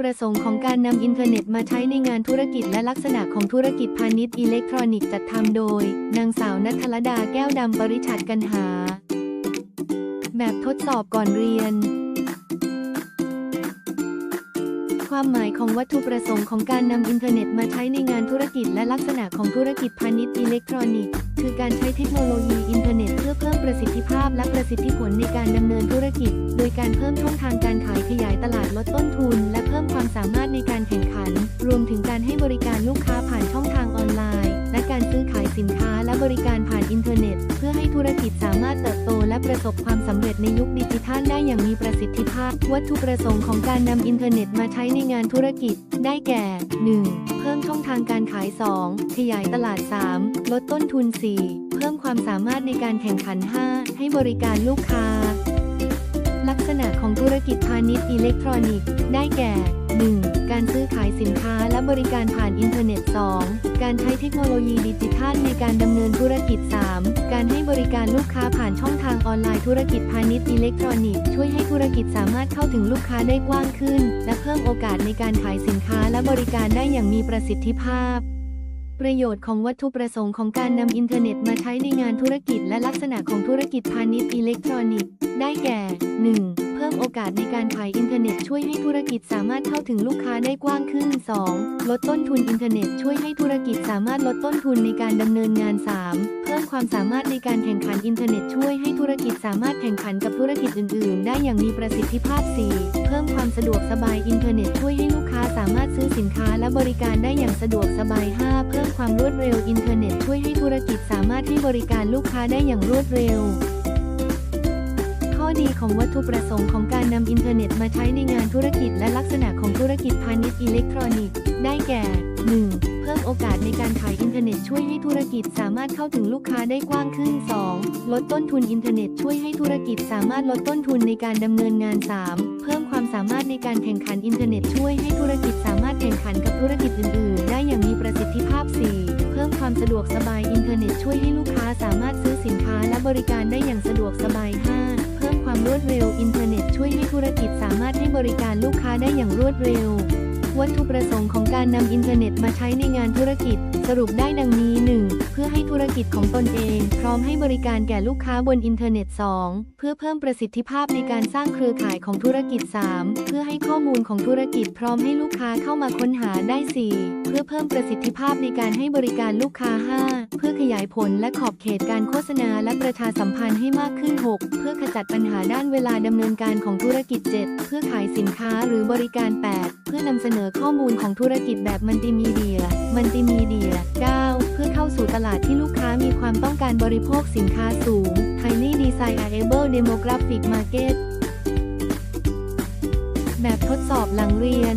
ประสงค์ของการนำอินเทอร์เน็ตมาใช้ในงานธุรกิจและลักษณะของธุรกิจพาณิชย์อิเล็กทรอนิกส์จัดทำโดย นางสาวนัทลดาแก้วดำปริชัดกันหา แบบทดสอบก่อนเรียน ความหมายของวัตถุประสงค์ของการนำอินเทอร์เน็ตมาใช้ในงานธุรกิจและลักษณะของธุรกิจพาณิชย์อิเล็กทรอนิกส์ คือการใช้เทคโนโลยีอินเทอร์เน็ตเพื่อเพิ่มประสิทธิภาพและประสิทธิผลในการดำเนินธุรกิจ โดยการเพิ่มช่องทางการขายขยายตลาดลดต้นทุน และเพิ่มความสามารถในการแข่งขัน รวมถึงการให้บริการลูกค้าผ่านช่องทางออนไลน์ และการซื้อขายสินค้าและบริการผ่านอินเทอร์เน็ต ธุรกิจสามารถเติบโตและประสบความสำเร็จในยุคดิจิทัลได้อย่างมีประสิทธิภาพ วัตถุประสงค์ของการนำอินเทอร์เน็ตมาใช้ในงานธุรกิจ ได้แก่ 1. เพิ่มช่องทางการขาย 2. ขยายตลาด 3. ลดต้นทุน 4. เพิ่มความสามารถในการแข่งขัน 5. ให้บริการลูกค้า ณิชย์อิเล็กทรอนิกส์ ได้แก่ 1. การซื้อขายสินค้าและบริการผ่านอินเทอร์เน็ต 2. การใช้เทคโนโลยีดิจิทัลในการดำเนินธุรกิจ 3. การให้บริการลูกค้าผ่านช่องทางออนไลน์ธุรกิจพาณิชย์อิเล็กทรอนิกส์ช่วยให้ธุรกิจสามารถเข้าถึงลูกค้าได้กว้างขึ้น และเพิ่มโอกาสในการขายสินค้าและบริการได้อย่างมีประสิทธิภาพประโยชน์ของวัตถุประสงค์ของการนำอินเทอร์เน็ตมาใช้ในงานธุรกิจและลักษณะของธุรกิจพาณิชย์อิเล็กทรอนิกส์ ได้แก่ 1. เพิ่มโอกาสในการขายอินเทอร์เน็ตช่วยให้ธุรกิจสามารถเข้าถึงลูกค้าได้กว้างขึ้น 2. ลดต้นทุนอินเทอร์เน็ตช่วยให้ธุรกิจสามารถลดต้นทุนในการดำเนินงาน 3. เพิ่มความสามารถในการแข่งขันอินเทอร์เน็ตช่วยให้ธุรกิจสามารถแข่งขันกับธุรกิจอื่น ๆ ได้อย่างมีประสิทธิภาพ 4. เพิ่มความสะดวกสบายอินเทอร์เน็ตช่วยให้ลูกค้าสามารถซื้อสินค้าและบริการได้อย่างสะดวกสบาย 5. เพิ่มความรวดเร็วอินเทอร์เน็ตช่วยให้ธุรกิจสามารถให้บริการลูกค้าได้อย่างรวดเร็ว ข้อดีของวัตถุประสงค์ของการนำอินเทอร์เน็ตมาใช้ในงานธุรกิจและลักษณะของธุรกิจพาณิชย์อิเล็กทรอนิกส์ ได้แก่ 1. เพิ่มโอกาสในการขายอินเทอร์เน็ตช่วยให้ธุรกิจสามารถเข้าถึงลูกค้าได้กว้างขึ้น 2. ลดต้นทุนอินเทอร์เน็ตช่วยให้ธุรกิจสามารถลดต้นทุนในการดำเนินงาน 3. เพิ่มความสามารถในการแข่งขันอินเทอร์เน็ตช่วยให้ธุรกิจสามารถแข่งขันกับธุรกิจอื่น ๆ ได้อย่างมีประสิทธิภาพ 4. เพิ่มความสะดวกสบายอินเทอร์เน็ตช่วยให้ลูกค้าสามารถซื้อสินค้าและบริการได้อย่างสะดวกสบาย 5. ความรวดเร็วอินเทอร์เน็ตช่วยให้ธุรกิจสามารถให้บริการลูกค้าได้อย่างรวดเร็ว วัตถุประสงค์ของการนำอินเทอร์เน็ตมาใช้ในงานธุรกิจ สรุปได้ดังนี้ 1. พรกิจของตนเอง พร้อมให้บริการแก่ลูกค้าบนอินเทอร์เน็ต 2. เพื่อเพิ่มประสิทธิภาพในการสร้างเครือข่ายของธุรกิจ 3. เพื่อให้ข้อมูลของธุรกิจพร้อมให้ลูกค้าเข้ามาค้นหาได้ 4. เพื่อเพิ่มประสิทธิภาพในการให้บริการลูกค้า 5. เพื่อขยายผลและขอบเขตการโฆษณาและประชาสัมพันธ์ให้มากขึ้น 6. เพื่อขจัดปัญหาด้านเวลาดำเนินการของธุรกิจ 7. เพื่อขายสินค้าหรือบริการ 8. เพื่อนำเสนอข้อมูลของธุรกิจแบบมัลติมีเดีย มัลติมีเดีย 9. เพื่อเข้าสู่ตลาดที่ลูกค้ามีความต้องการบริโภคสินค้าสูง Tiny Designable Demographic Market แบบทดสอบหลังเรียน